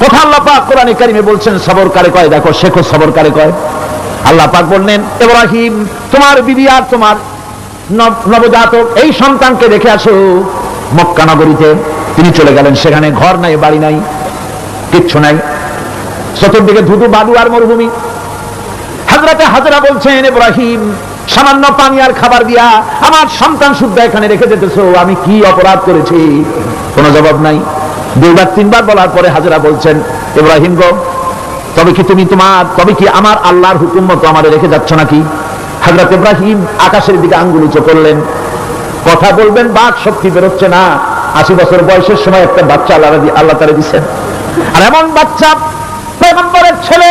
কথা আল্লাহ পাক কোরআনে কারিমে বলছেন, সবর কারে কয়? দেখো, শেখো সবর কারে কয়। আল্লাহ পাক বললেন, ইব্রাহিম, তোমার বিবি আর তোমার নব- নবজাতক, এই সন্তানকে রেখে আসো। মক্কা নগরীতে তিনি চলে গেলেন। সেখানে ঘর নাই, বাড়ি নাই, কিচ্ছু নাই। চতুর্দিকে ধুধু, বালু আর মরুভূমি। হাজরাতে হাজরা বলছেন, ইব্রাহিম, সামান্য পানি আর খাবার দিয়া আমার সন্তান শুদ্ধ এখানে রেখে যেতেছো। আমি কি অপরাধ করেছি? কোনো জবাব নাই। দুইবার, তিনবার বলার পরে হাজরা বলছেন, ইব্রাহিম গো, তবে কি তুমি তোমার, তবে কি আমার আল্লাহর হুকুম মতো আমার রেখে যাচ্ছ নাকি? হাজরত ইব্রাহিম আকাশের দিকে আঙ্গুল উঁচু করলেন। কথা বলবেন, বাক শক্তি বেরোচ্ছে না। আশি বছর বয়সের সময় একটা বাচ্চা আল্লাহ আল্লাহ তারা দিচ্ছেন আর এমন বাচ্চা পেগম্বরের ছেলে,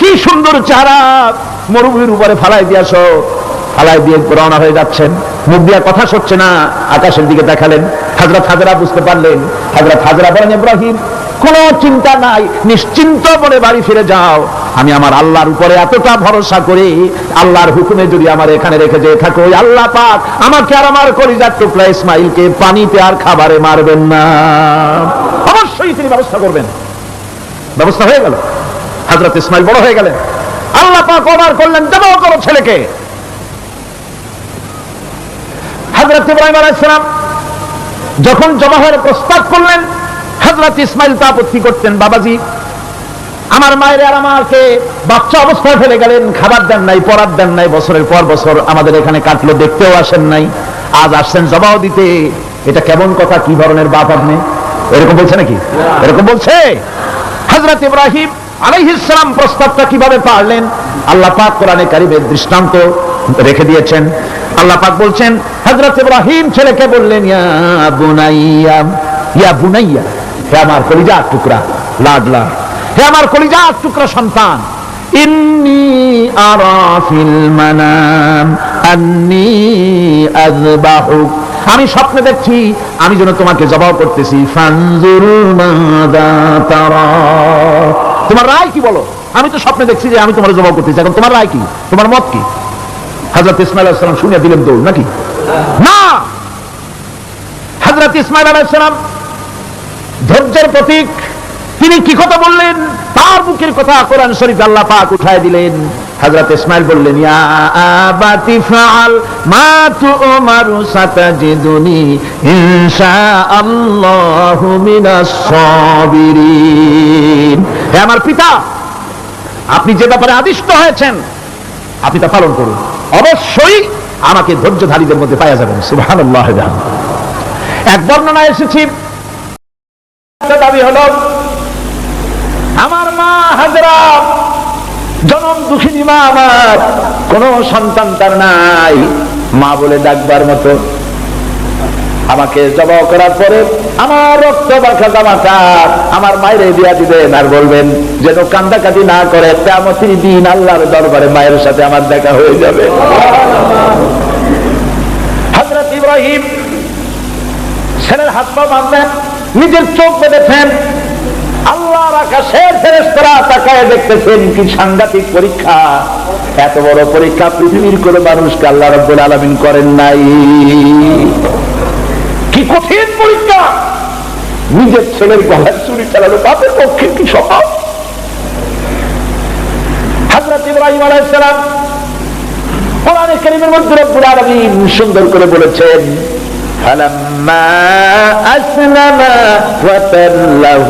কি সুন্দর চেহারা। মরুভূমির উপরে ফালাই দিয়াছ ফালাই দিয়ে রওনা হয়ে যাচ্ছেন। মুখ দিয়া কথা সরছে না, আকাশের দিকে দেখালেন। হাজরত হাজরা বুঝতে পারলেন হাজরত হাজরা বলেন, ইব্রাহিম, কোনো চিন্তা নাই, নিশ্চিন্ত মনে বাড়ি ফিরে যাও। আমি আমার আল্লাহর উপরে এতটা ভরসা করি, আল্লাহর হুকুমে যদি আমার এখানে রেখে যেয়ে থাকো, ওই আল্লাহ পাক আমাকে আর আমার কলিজার টুকরা ইসমাইলকে পানিতে আর খাবারে মারবেন না। অবশ্যই তিনি ব্যবস্থা করবেন। ব্যবস্থা হয়ে গেল। হাজরত ইসমাইল বড় হয়ে গেলেন। আল্লাহ পাক অর্ডার করলেন জমা করো ছেলেকে। হাজরত ইব্রাহিম আলাইসালাম যখন জমা হওয়ার প্রস্তাব করলেন হাজরত ইসমাইল তা আপত্তি করতেন, বাবাজি, আমার মায়ের আর আমাকে বাচ্চা অবস্থায় ফেলে গেলেন, খাবার দেন নাই পরার দেন নাই, বছরের পর বছর আমাদের এখানে কাটলো, দেখতেও আসেন নাই, আজ আসছেন জবাও দিতে, এটা কেমন কথা, কি ধরনের বাপ আপনি? এরকম বলছে নাকি? এরকম বলছে? হজরত ইব্রাহিম আলাইহিসসালাম প্রস্তাবটা কীভাবে পারলেন? আল্লাহ পাক কোরআনে কারিমের দৃষ্টান্ত রেখে দিয়েছেন। আল্লাহ পাক বলছেন হজরত ইব্রাহিম ছেলেকে বললেন, ইয়া বুনাইয়া ইয়া বুনাইয়া, হে আমার টুকরা, লাডলা, হে আমার টুকরা সন্তান, ইন্নি মানাম, আন্নি আমি স্বপ্নে দেখছি, আমি যেন তোমাকে জবাব করতেছি তোমার রায় কি বলো? আমি তো স্বপ্নে দেখছি যে আমি তোমার জবাব করতেছি। এখন তোমার রায় কি? তোমার মত কি? হযরত ইসমাইল আলাইহিস সালাম শুনিয়া দিলেন দৌড়, নাকি? না! হযরত ইসমাইল আলাইহিস সালাম ধৈর্যের প্রতীক। তিনি কি কথা বললেন? তার মুখের কথা কোরআন শরীফ আল্লাহ পাক উঠায় দিলেন। হযরত ইসমাইল বললেন আমার পিতা, আপনি যে ব্যাপারে আদিষ্ট হয়েছেন, আপনি তা পালন করুন। অবশ্যই আমাকে ধৈর্যধারীদের মধ্যে পাওয়া যাবেন। সুবাহ এক বর্ণনা এসেছি। দাবি হল, আমার মা হাজরা, জনম দুঃখিনী মা আমার, কোন সন্তান তার নাই। মা বলে ডাকবার মতো। আমাকে জবাব করার পরে আমার রক্ত বাঁকা জামাটা আমার মায়ের দিয়া দিবেন আর বলবেন, যেন কান্দাকাটি না করে তেমতির দিন আল্লাহর দরবারে মায়ের সাথে আমার দেখা হয়ে যাবে। হজরত ইব্রাহিম ছেলের হাত পা নিজের চোখ বেঁধেছেন। ফেরেশতারা তাকায় দেখতেছেন কি সাংঘাতিক পরীক্ষা। এত বড় পরীক্ষা পৃথিবীর কোন মানুষকে আল্লাহ রব্বুল আলামিন করেন নাই। কি কঠিন পরীক্ষা নিজের ছেলের গলায় চুরি চালানো বাপের পক্ষে কি স্বভাব হযরত ইব্রাহিম আলাইহিস সালাম কোরআনে কারীমের মধ্যে রব্বুল আলামিন সুন্দর করে বলেছেন فلما أسلم وتله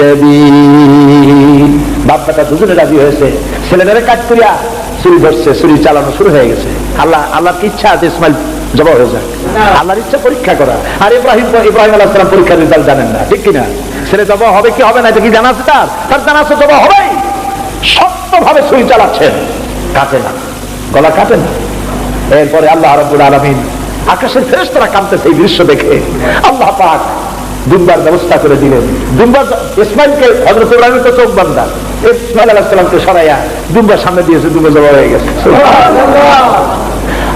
للجبين বাপ্পাটা দুজনে রাজি হয়েছে ছেলেদের কাজ করিয়া চুরি ধরছে চুরি চালানো শুরু হয়ে গেছে আল্লাহ আল্লাহর কি ইচ্ছা আছে ইসমাইল জবাব হয়ে যায় আল্লাহর ইচ্ছা পরীক্ষা করা। আর ইব্রাহিম ইব্রাহিম আল্লাহ সালাম পরীক্ষার রেজাল্ট জানেন না। ঠিক কিনা? ছেলে জবাব হবে কি হবে না, এটা কি জানা আছে তার? তার জানা আছে জবাব হবেই। শক্তভাবে ছুরি চালাচ্ছেন। কাটে না। গলা কাটে না। এরপরে আল্লাহ রব্বুল আলমিন আকাশের ফেরেশতারা কাঁদতেছে এই দৃশ্য দেখে। আল্লাহ পাক দুম্বার ব্যবস্থা করে দিলেন। দুম্বার ইসমাইলকে হজরত ইব্রাহিম তো চোখ বান্দা ইসমাইল আলাহ সালামকে সরাইয়া দুম্বার সামনে দিয়েছে দুম্বা জমা হয়ে গেছে।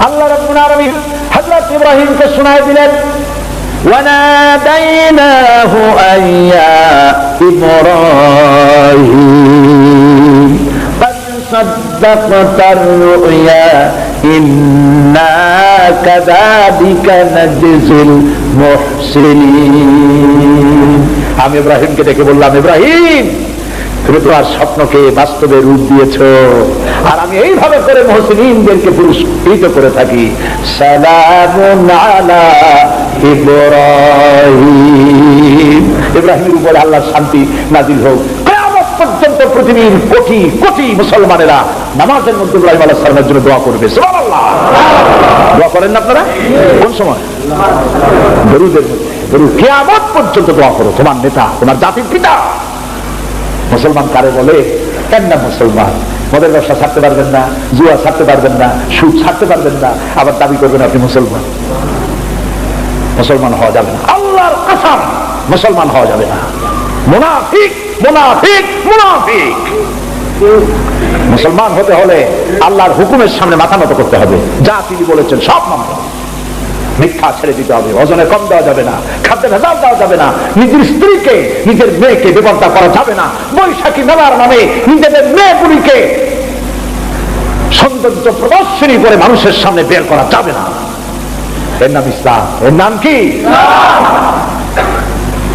আল্লাহ রব্বুল আলমিন হজরত ইব্রাহিমকে শোনায় দিলেন وناديناه أن يا إبراهيم قد صدقت الرؤيا إنا كذلك نجزي المحسنين আমি ইব্রাহিমকে ডেকে বললাম ইব্রাহিম তুমি তোমার স্বপ্নকে বাস্তবে রূপ দিয়েছ। আর আমি এইভাবে করে মহসিনদেরকে পুরস্কৃত করে থাকি। ইব্রাহিমের উপর আল্লাহর শান্তি নাজিল হোক। পর্যন্ত পৃথিবীর কোটি কোটি মুসলমানেরা নামাজের মধ্যে ইব্রাহিম আলাহ সালামের জন্য দোয়া করবে। দোয়া করেন না আপনারা? কোন সময়? মধ্যে। দরুদ, কিয়ামত পর্যন্ত দোয়া করো। তোমার নেতা, তোমার জাতির পিতা। মুসলমান কারে বলে? কেন না মুসলমান? মদের ব্যবসা ছাড়তে পারবেন না, জুয়া ছাড়তে পারবেন না, সুদ ছাড়তে পারবেন না, আবার দাবি করবেন আপনি মুসলমান। মুসলমান হওয়া যাবে না। আল্লাহর কাসাম, মুসলমান হওয়া যাবে না। মুনাফিক মুনাফিক মুনাফিক। মুসলমান হতে হলে আল্লাহর হুকুমের সামনে মাথা নত করতে হবে। যা তিনি বলেছেন সব মানতে মিথ্যা ছেড়ে দিতে হবে, ওজনে কম দেওয়া যাবে না, খাদ্যে ভেজাল দেওয়া যাবে না, নিজের স্ত্রীকে, নিজের মেয়েকে বিপর্দা করা যাবে না, বৈশাখী মেলার নামে নিজেদের মেয়েগুলিকে সৌন্দর্য প্রদর্শনী করে মানুষের সামনে বের করা যাবে না। এর নাম ইসলাম। এর নাম কি?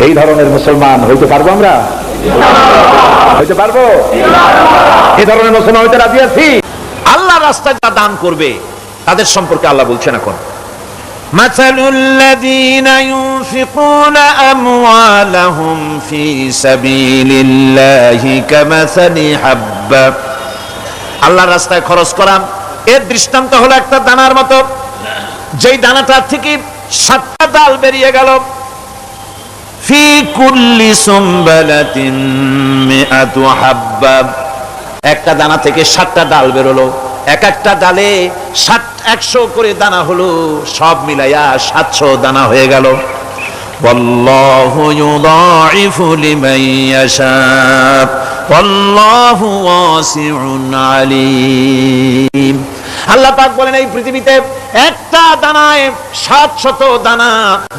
এই ধরনের মুসলমান হইতে পারব আমরা? হইতে পারব? এই ধরনের মুসলমান হইতে রাজি আছি? আল্লাহ রাস্তায় দান করবে, তাদের সম্পর্কে আল্লাহ বলছেন এখন। مثل الذين ينفقون أموالهم في سبيل الله كمثل حبة আল্লাহর রাস্তায় খরচ করা এর দৃষ্টান্ত হলো একটা দানার মতো যেই দানাটার থেকে সাতটা ডাল বেরিয়ে গেল ফি কুল্লি সুম্বালাতিন মিআতু হাব্বা একটা দানা থেকে সাতটা ডাল বেরোলো এক একটা ডালে সাত একশো করে দানা হলো সব মিলাইয়া সাতশো দানা হয়ে গেল والله يضاعف لمن يشاء والله واسع عليم আল্লাহ পাক বলেন এই পৃথিবীতে একটা দানায় সাত শত দানা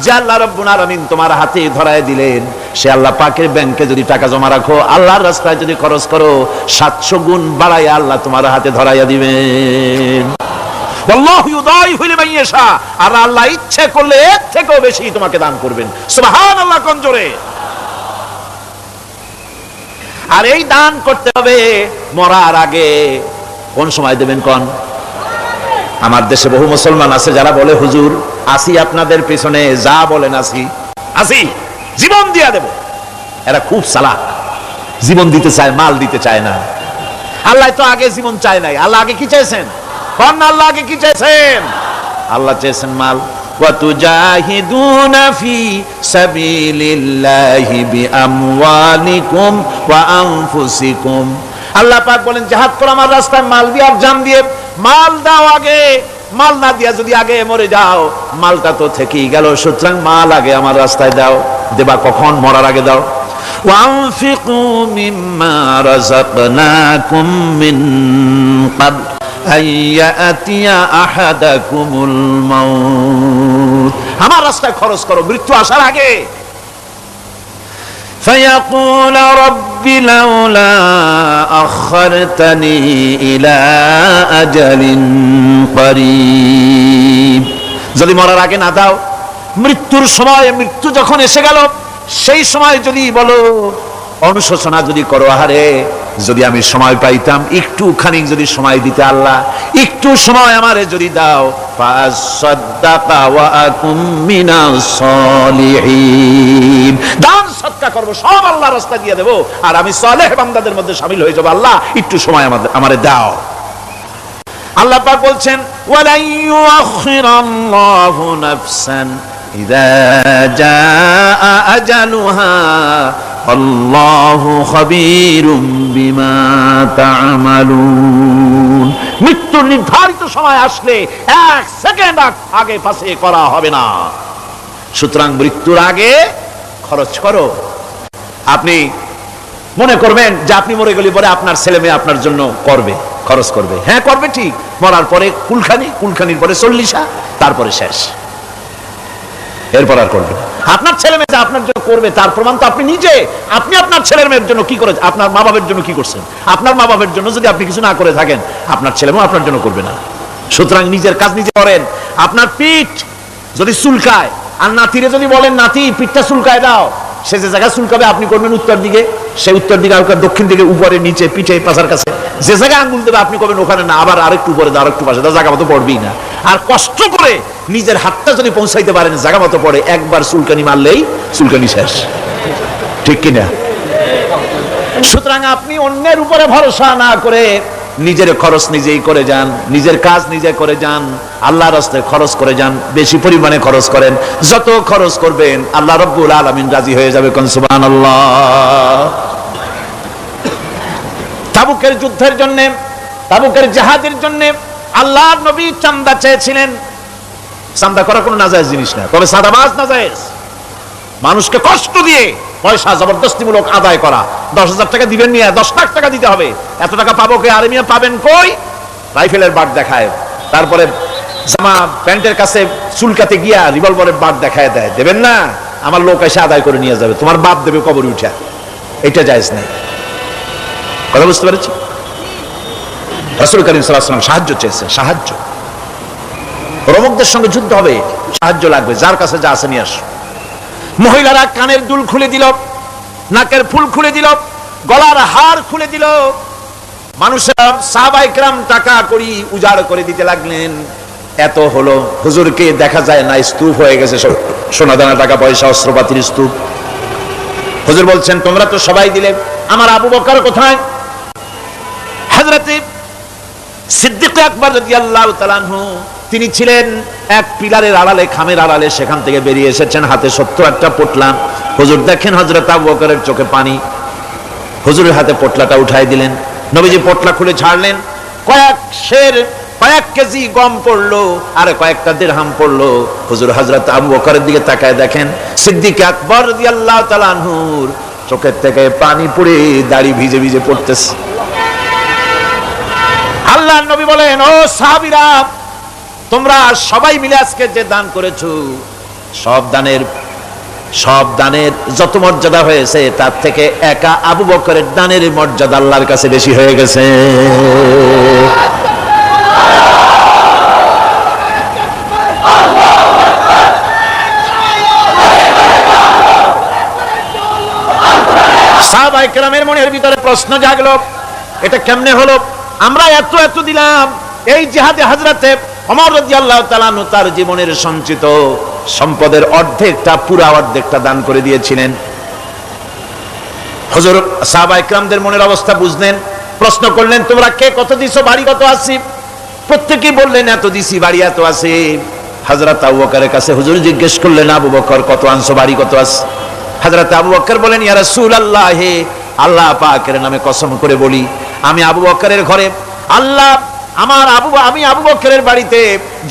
যে আল্লাহ রব্বুল আলামিন তোমার হাতে ধরায় দিলেন, সে আল্লাহ পাকের ব্যাংকে যদি টাকা জমা রাখো, আল্লাহর রাস্তায় যদি খরচ করো, সাতশো গুণ বাড়াইয়া আল্লাহ তোমার হাতে ধরাইয়া দিবেন। আল্লাহু আর আল্লাহ ইচ্ছে করলে এর থেকেও বেশি তোমাকে দান করবেন। সুবহানাল্লাহ, কোন জোরে? আর এই দান করতে হবে মরার আগে। কোন সময় দেবেন কোন? আমার দেশে বহু মুসলমান আছে যারা বলে হুজুর আসি আপনাদের পেছনে যা বলেন আসি আসি জীবন দিয়া দেব এরা খুব সালাক জীবন দিতে চায় মাল দিতে চায় না আল্লাহ তো আগে জীবন চায় নাই আল্লাহ আগে কি চাইছেন কোন আল্লাহ আগে কি চাইছেন আল্লাহ চেয়েছেন মাল وتجاهدون في سبيل الله بأموالكم وأنفسكم আল্লাহ পাক বলেন জাহাদ করো আমার রাস্তায় মাল দিয়ে আর জান দিয়ে মাল দাও আগে মাল না দিয়া যদি আগে মরে যাও মালটা তো থেকেই গেল সুতরাং মাল আগে আমার রাস্তায় দাও দেবা কখন মরার আগে দাও وأنفقوا مما رزقناكم من قبل أن يأتي أحدكم الموت আমার রাস্তায় খরচ করো মৃত্যু আসার আগে فيقول رب لولا أخرتني إلى أجل قريب যদি মরার আগে না দাও মৃত্যুর সময় মৃত্যু যখন এসে গেল সেই সময় যদি বলো অনুশোচনা যদি করো আহারে যদি আমি সময় পাইতাম একটু খানিক যদি সময় দিতে আল্লাহ, একটু সময় আমারে যদি দাও দান, সৎকা করব, সব আল্লাহ রাস্তা দিয়ে দেব, আর আমি সালেহ বান্দাদের মধ্যে শামিল হয়ে যাব। আল্লাহ, একটু সময় আমাদের আমারে দাও। আল্লাহ পাক বলছেন ওয়ালাই মৃত্যুর নির্ধারিত সময় আসলে এক সেকেন্ড আগে পাশে করা হবে না। সুতরাং মৃত্যুর আগে খরচ করো। আপনি মনে করবেন যে আপনি মরে গেলে পরে আপনার ছেলে মেয়ে আপনার জন্য করবে, খরচ করবে। হ্যাঁ করবে ঠিক। মরার পরে কুলখানি, কুলখানির পরে চল্লিশা, তারপরে শেষ। এরপর আর করবে আপনার ছেলে মেয়ে আপনার জন্য করবে, তার প্রমাণ তো আপনি নিজে। আপনি আপনার ছেলের মেয়ের জন্য কি করে আপনার মা বাবার জন্য কি করছেন? আপনার মা বাবার জন্য যদি আপনি কিছু না করে থাকেন, আপনার ছেলে মেয়ে আপনার জন্য করবে না। সুতরাং নিজের কাজ নিজে করেন। আপনার পিঠ যদি চুলকায়, আর নাতিরে যদি বলেন, নাতি, পিঠটা চুলকায় দাও। সে যে জায়গা চুলকাবে, আপনি করবেন উত্তর দিকে। সে উত্তর দিকে আর দক্ষিণ দিকে, উপরে, নিচে, পিঠে, পাশার কাছে। যে জায়গায় আঙ্গুল দেবে, আপনি করবেন ওখানে না, আবার আরেকটু উপরে দাও, আরেকটু পাশে জায়গা মতো পড়বেই না। আর কষ্ট করে নিজের হাতটা যদি পৌঁছাইতে পারেন, জায়গা মতো পড়ে, একবার চুলকানি মারলেই চুলকানি শেষ। ঠিক কিনা? সুতরাং আপনি অন্যের উপরে ভরসা না করে নিজের খরচ নিজেই করে যান, নিজের কাজ নিজে করে যান আল্লাহ রাস্তায় খরচ করে যান, বেশি পরিমাণে খরচ করেন, যত খরচ করবেন, আল্লাহ রব্বুল আলমিন রাজি হয়ে যাবে, কোন সুবহানাল্লাহ। তাবুকের যুদ্ধের জন্য, তাবুকের জাহাজের জন্য আল্লাহ নবী চান্দা চেয়েছিলেন। চান্দা করা কোনো নাজায়েজ জিনিস না, তবে সাদাবাজ নাজায়েজ। মানুষকে কষ্ট দিয়ে পয়সা জবরদস্তিমূলক আদায় করা। দশ হাজার টাকা দিবেন নিয়ে দশ লাখ টাকা দিতে হবে। এত টাকা পাবো কে? আরে পাবেন কই? রাইফেলের বাট দেখায়। তারপরে জামা প্যান্টের কাছে চুলকাতে গিয়া রিভলভারের বাট দেখায় দেয়। দেবেন না? আমার লোক এসে আদায় করে নিয়ে যাবে। তোমার বাপ দেবে কবর উঠা। এটা জায়েজ নেই। কথা বুঝতে পেরেছি? রাসুল করিম সাল্লাহ সাহায্য চেয়েছে সাহায্য। রমকদের সঙ্গে যুদ্ধ হবে। সাহায্য লাগবে। যার কাছে যা আছে নিয়ে আসো। মহিলারা কানের দুল খুলে দিল, নাকের ফুল খুলে দিল, গলার হার খুলে দিল। মানুষেরা সাহাবাইকরাম টাকা করি উজাড় করে দিতে লাগলেন। এত হলো, হুজুরকে দেখা যায় না, স্তূপ হয়ে গেছে সোনা দানা টাকা পয়সা, অস্ত্রপাতির স্তূপ। হুজুর বলছেন, তোমরা তো সবাই দিলে, আমার আবু বকর কোথায়? হাজরাতে সিদ্দিক আকবর রাদিয়াল্লাহু তাআলা আনহু তিনি ছিলেন এক পিলারের আড়ালে, খামের আড়ালে সেখান থেকে বেরিয়ে এসেছেন, হাতে সত্য একটা পোটলা। হুজুর, দেখেন হযরত আবু বকরের চোখে পানি। হুজুরের হাতে পোটলাটা উঠাই দিলেন। নবীজি পোটলা খুলে ছাড়লেন। কয়েক শের, কয়েক কেজি গম পড়ল, আর কয়েকটা দিরহাম পড়ল। হুজুর হযরত আবু বকরের দিকে তাকায় দেখেন, সিদ্দিক আকবর রাদিয়াল্লাহু তাআলা চোখের থেকে পানি পড়ে দাড়ি ভিজে ভিজে পড়তেছে। আল্লাহ নবী বলেন, ও সাহাবীরা তোমরা সবাই মিলে আজকে যে দান করেছ, সব দানের সব দানের যত মর্যাদা হয়েছে, তার থেকে একা আবু বকরের দানের মর্যাদা আল্লাহর কাছে বেশি হয়ে গেছে। মনের ভিতরে প্রশ্ন জাগলো, এটা কেমনে হলো? আমরা এত এত দিলাম, এই জিহাদে হাজরাতে অমর আনহু তার জীবনের সঞ্চিত সম্পদের অর্ধেকটা, পুরা অর্ধেকটা দান করে দিয়েছিলেন। হযরত সাহাবা মনের অবস্থা বুঝলেন? প্রশ্ন করলেন, তোমরা কে? কত বাড়ি কত আছি? প্রত্যেকেই বললেন, এত বাড়ি এত আবু বকরের কাছে হুজুর জিজ্ঞেস করলেন, আবু বকর, কত আনছো? বাড়ি কত আছে? হযরত আবু বকর বলেন, ইয়া রাসূলুল্লাহ, হে আল্লাহ পাকের নামে কসম করে বলি, আমি আবু বকরের ঘরে আল্লাহ আমার আবু আমি আবু বকরের বাড়িতে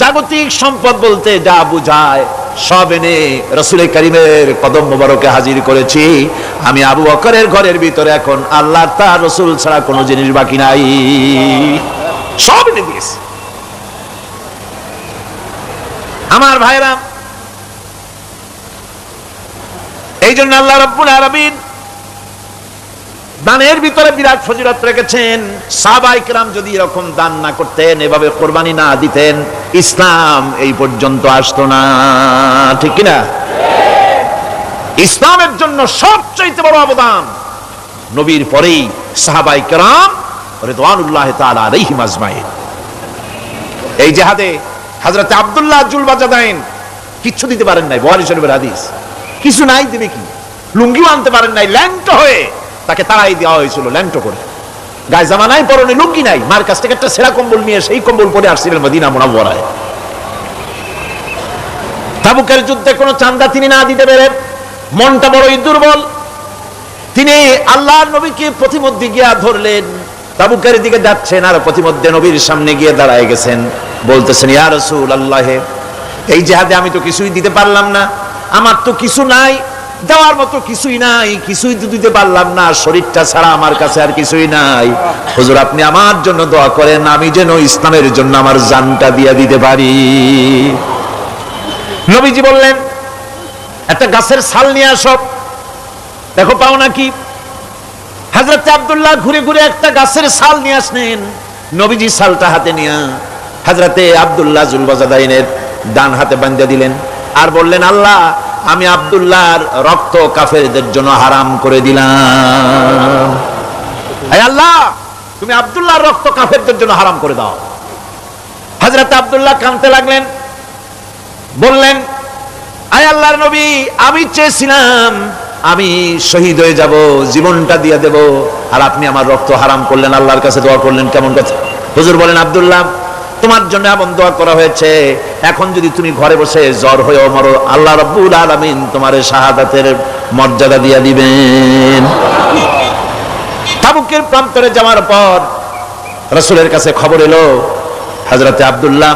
জাগতিক সম্পদ বলতে যা বুঝায়, সব এনে রসুল করিমের কদম মোবারকে হাজির করেছি। আমি আবু বকরের ঘরের ভিতরে এখন আল্লাহ তার রসুল ছাড়া কোনো জিনিস বাকি নাই। সব এনে দিয়েছে। আমার ভাইরা, এই জন্য আল্লাহ রব্বুল আলামিন দানের ভিতরে বিরাট ফজিলত রেখেছেন। সাহাবাইকরাম যদি এরকম দান না করতেন, এভাবে কোরবানি না দিতেন, ইসলাম এই পর্যন্ত আসতো না। ঠিক কিনা? ইসলামের জন্য সবচাইতে বড় অবদান নবীর পরেই সাহাবাইকরাম রিদওয়ানুল্লাহ তাআলা আলাইহিম আজমাইন। এই জেহাদে হযরত আব্দুল্লাহ জুল বাজাদাইন কিচ্ছু দিতে পারেন নাই বুখারী শরীফের হাদিস। কিছু নাই দিবে কি? লুঙ্গিও আনতে পারেন নাই, ল্যাংটো হয়ে তাকে তাড়াই দেওয়া হয়েছিল, ল্যাংটো করে। গায়ে জামা নাই পরনে লুঙ্গি নাই, মার কাছ থেকে একটা সেরা কম্বল নিয়ে সেই কম্বল পরে আসছিলেন মদিনা মুনাওয়ারায়। তাবুকের যুদ্ধে কোনো চান্দা তিনি না দিতে পেরে, মনটা বড়ই দুর্বল। তিনি আল্লাহর নবীকে প্রতিমধ্যে গিয়া ধরলেন, তাবুকের দিকে যাচ্ছেন আর প্রতিমধ্যে নবীর সামনে গিয়ে দাঁড়ায় গেছেন। বলতেছেন, ইয়া রাসূল আল্লাহে এই জেহাদে আমি তো কিছুই দিতে পারলাম না, আমার তো কিছু নাই দেওয়ার মতো কিছুই নাই, কিছুই তো দিতে পারলাম না, শরীরটা ছাড়া আমার কাছে আর কিছুই নাই। হুজুর, আপনি আমার জন্য দোয়া করেন, আমি যেন ইসলামের জন্য আমার জানটা দিয়ে দিতে পারি। নবীজি বললেন, একটা গাছের ছাল নিয়ে আসো। দেখো, পাও নাকি? হাজরত আব্দুল্লাহ ঘুরে ঘুরে একটা গাছের ছাল নিয়ে আসলেন। নবীজি ছালটা হাতে নিয়ে হাজরতে আব্দুল্লাহ জুলবাজাদাইনের ডান হাতে বান্ধা দিলেন। আর বললেন, আল্লাহ আমি আব্দুল্লাহর রক্ত কাফেরদের জন্য হারাম করে দিলাম। আল্লাহ, তুমি আব্দুল্লাহর রক্ত কাফেরদের জন্য হারাম করে দাও। হযরত আবদুল্লাহ কানতে লাগলেন, বললেন, আয় আল্লাহর নবী, আমি চেয়েছিলাম, আমি শহীদ হয়ে যাব, জীবনটা দিয়ে দেব, আর আপনি আমার রক্ত হারাম করলেন, আল্লাহর কাছে দোয়া করলেন, কেমন কথা? হুজুর বলেন, আব্দুল্লাহ তোমার জন্য এমন দোয়া করা হয়েছে। এখন যদি তুমি ঘরে বসে জ্বর হয়ে মরো, আল্লাহ রব্বুল আলামিন তোমার শাহাদাতের মর্যাদা দিয়ে দিবেন। তাবুকের প্রান্তরে যাওয়ার পর রসুলের কাছে খবর এলো হজরতে আব্দুল্লাহ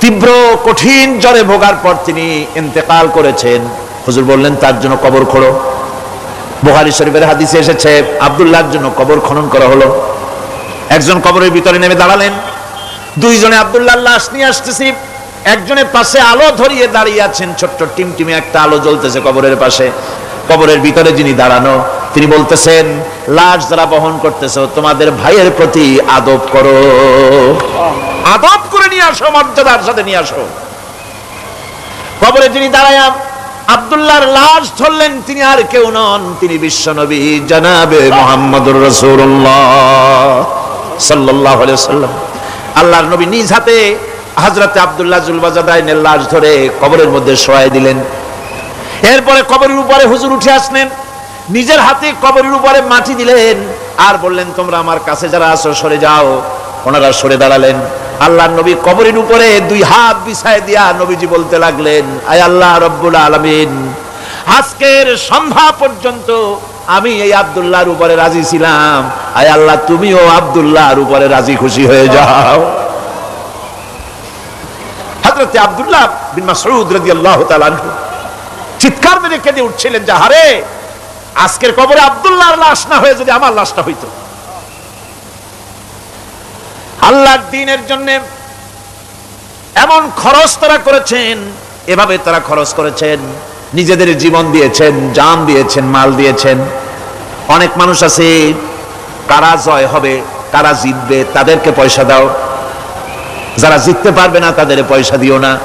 তীব্র কঠিন জ্বরে ভোগার পর তিনি ইন্তেকাল করেছেন। হুজুর বললেন, তার জন্য কবর খোঁড়ো। বোহারি শরীফের হাদিসে এসেছে, আবদুল্লাহর জন্য কবর খনন করা হলো। একজন কবরের ভিতরে নেমে দাঁড়ালেন। দুইজনে আব্দুল্লাহ লাশ নিয়ে আসতেছি। একজনের পাশে আলো ধরিয়ে দাঁড়িয়ে আছেন ছোট্ট টিমটিমে, একটা আলো জ্বলতেছে কবরের পাশে। কবরের ভিতরে যিনি দাঁড়ানো, তিনি বলতেছেন, লাশ যারা বহন করতেছো, তোমাদের ভাইয়ের প্রতি আদব করো। আদব করে নিয়ে আসো, মর্যাদার সাথে নিয়ে আসো। কবরে যিনি দাঁড়ায় আব্দুল্লাহর লাশ ধরলেন, তিনি আর কেউ নন, তিনি বিশ্ব নবী, জানাবে মোহাম্মদুর রসুল্লাহ সাল্লাহ সাল্লাম আল্লাহর নবী নিজ হাতে হাজরতে আব্দুল্লাহ জুলবাজাদাইনের লাশ ধরে কবরের মধ্যে শোয়াই দিলেন। এরপরে কবরের উপরে হুজুর উঠে আসলেন। নিজের হাতে কবরের উপরে মাটি দিলেন আর বললেন, তোমরা আমার কাছে যারা আছো, সরে যাও। ওনারা সরে দাঁড়ালেন। আল্লাহ নবী কবরের উপরে দুই হাত বিছায় দিয়া নবীজি বলতে লাগলেন, আয় আল্লাহ রব্বুল আলামিন, আজকের সন্ধ্যা পর্যন্ত আমি এই আব্দুল্লাহর উপরে রাজি ছিলাম। আয় আল্লাহ, তুমিও আব্দুল্লাহর উপরে রাজি খুশি হয়ে যাও। হযরতে আব্দুল্লাহ বিন মাসউদ রাদিয়াল্লাহু তাআলা আনহু চিৎকার মেরে কেঁদে উঠছিলেন যে হারে আজকের কবরে আব্দুল্লাহর লাশ না হয়ে যদি আমার লাশটা হইতো? আল্লাহর দিনের জন্য এমন খরচ তারা করেছেন, এভাবে তারা খরচ করেছেন। নিজেদের জীবন দিয়েছেন, জান দিয়েছেন, মাল দিয়েছেন। অনেক মানুষ আছে, কারা জয় হবে, কারা জিতবে, তাদেরকে পয়সা দাও। যারা জিততে পারবে না, তাদের পয়সা দিও না।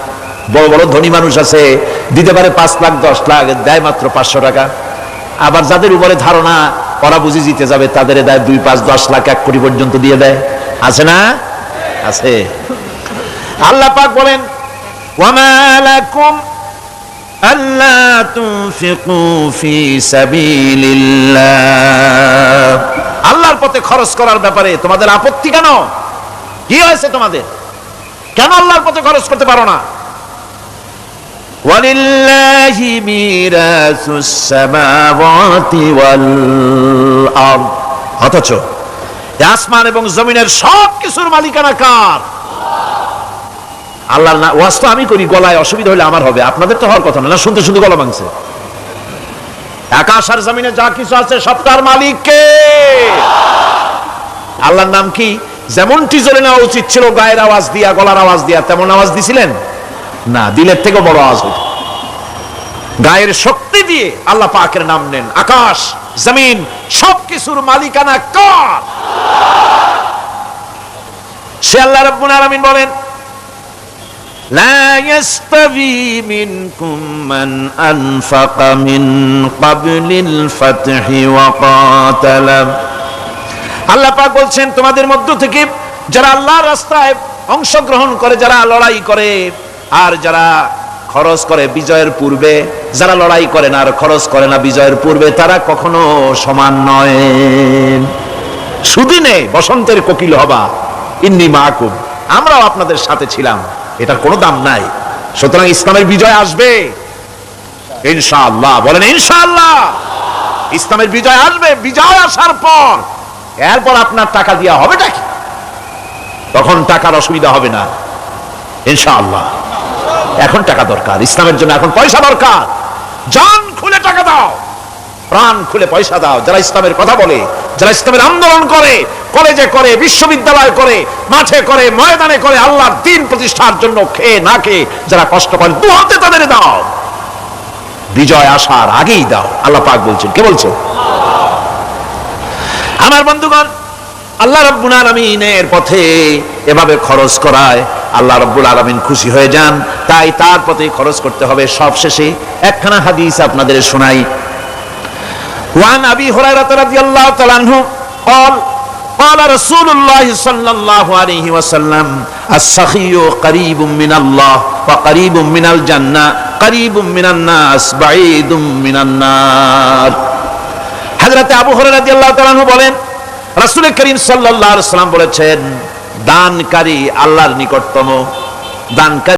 বড় বড় ধনী মানুষ আছে, দিতে পারে পাঁচ লাখ, দশ লাখ, দেয় মাত্র পাঁচশো টাকা। আবার যাদের উপরে ধারণা, ওরা বুঝি জিতে যাবে, তাদের দেয় দুই, পাঁচ, দশ লাখ, এক কোটি পর্যন্ত দিয়ে দেয়। আছে না? আছে। আল্লাহ পাক বলেন আল্লা তুনফিকু ফি সাবিলিল্লাহ আল্লাহর পথে খরচ করার ব্যাপারে তোমাদের আপত্তি কেন কি হয়েছে তোমাদের কেন আল্লাহর পথে খরচ করতে পারো না ولله ميراث السماوات والأرض অথচ এই আসমান এবং জমিনের সব কিছুর মালিকানা কার আল্লাহর না ওয়াজ তো আমি করি, গলায় অসুবিধা হলে আমার হবে। আপনাদের তো হওয়ার কথা না শুনতে শুনতে গলা ভাঙছে। আকাশ আর জমিনে যা কিছু আছে সবটার মালিক কে আল্লাহর নাম কি? যেমনটি জ্বলে নেওয়া উচিত ছিল, গায়ের আওয়াজ দিয়া, গলার আওয়াজ দিয়া, তেমন আওয়াজ দিছিলেন? না, দিলের থেকে বড় আওয়াজ হইত। গায়ের শক্তি দিয়ে আল্লাহ পাকের নাম নেন। আকাশ, জমিন, সবকিছুর মালিকানা কার? সে আল্লাহ রাব্বুল আলামিন বলেন لا يستوي منكم من أنفق من قبل الفتح وقاتل আল্লাহ পাক বলছেন তোমাদের মধ্য থেকে যারা আল্লাহর রাস্তায় অংশগ্রহণ করে যারা লড়াই করে আর যারা খরচ করে বিজয়ের পূর্বে যারা লড়াই করে না আর খরচ করে না বিজয়ের পূর্বে তারা কখনো সমান নয় সুদিনে বসন্তের কোকিল হবা ইন্নি মাকুম আমরাও আপনাদের সাথে ছিলাম এটার কোনো দাম নাই। সুতরাং ইসলামের বিজয় আসবে। ইনশাআল্লাহ। বলেন, ইনশাআল্লাহ। ইসলামের বিজয় আসবে, বিজয় আসার পর। এরপর আপনার টাকা দেওয়া হবে নাকি তখন টাকার অসুবিধা হবে না। ইনশাআল্লাহ। এখন টাকা দরকার। ইসলামের জন্য এখন পয়সা দরকার। জান খুলে টাকা দাও। প্রাণ খুলে পয়সা দাও। যারা ইসলামের কথা বলে, যারা ইসলামের আন্দোলন করে কলেজে করে বিশ্ববিদ্যালয় করে মাঠে করে ময়দানে করে আল্লাহর দিন প্রতিষ্ঠার জন্য খেয়ে না খেয়ে যারা কষ্ট করে দু হাতে তাদের দাও বিজয় আসার আগেই দাও আল্লাহ পাক বলছেন কে বলছেন আমার বন্ধুগণ আল্লাহ রাব্বুল আলামিনের পথে এভাবে খরচ করায় আল্লাহ রব্বুল আলমিন খুশি হয়ে যান তাই তার প্রতি খরচ করতে হবে সব শেষে একখানা হাদিস আপনাদের শোনাই وعن ابي هريره رضي الله تعالى عنه قال قال رسول الله صلى الله عليه وسلم السخي قريب من الله وقريب من الجنه قريب من الناس بعيد من النار হযরত আবু হুরায়রা রাদিয়াল্লাহু তাআলা আনহু বলেন রাসূল করিম সাল্লাল্লাহু আলাইহি ওয়াসাল্লাম বলেছেন দানকারী আল্লাহর নিকটতম দানকারী